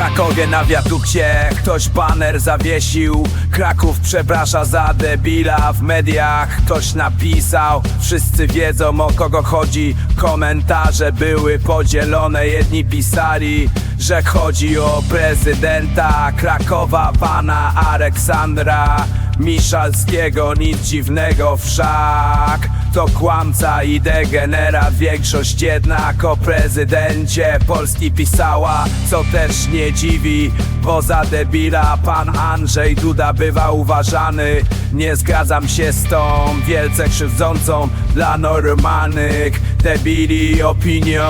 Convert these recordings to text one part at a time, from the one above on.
Krakowie na wiadukcie. Ktoś baner zawiesił Kraków przeprasza za debila. W mediach Ktoś napisał, wszyscy wiedzą o kogo chodzi. Komentarze były podzielone, jedni pisali Że chodzi o prezydenta Krakowa, pana Aleksandra Miszalskiego, nic dziwnego wszak To kłamca i degenerat Większość jednak o prezydencie Polski pisała Co też nie dziwi Bo za debila pan Andrzej Duda bywa uważany. Nie zgadzam się z tą wielce krzywdzącą Dla normalnych debili opinią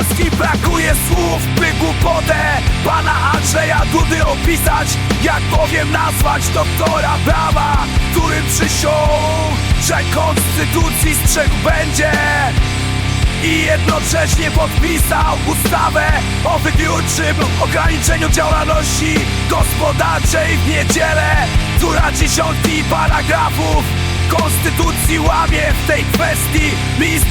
polskim brakuje słów, by głupotę Pana Andrzeja Dudy opisać. Jak powiem nazwać doktora prawa Który przysiągł, że konstytucji strzegł będzie i jednocześnie podpisał ustawę o wybiórczym ograniczeniu działalności gospodarczej w niedzielę, która dziesiątki paragrafów Konstytucji łamie w tej kwestii. List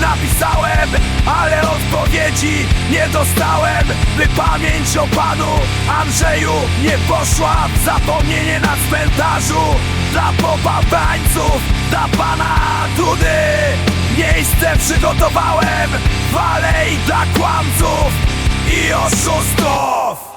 napisałem, ale odpowiedzi nie dostałem By pamięć o panu Andrzeju nie poszła w zapomnienie na cmentarzu. Dla popabańców, dla pana Dudy Miejsce przygotowałem w alei dla kłamców i oszustów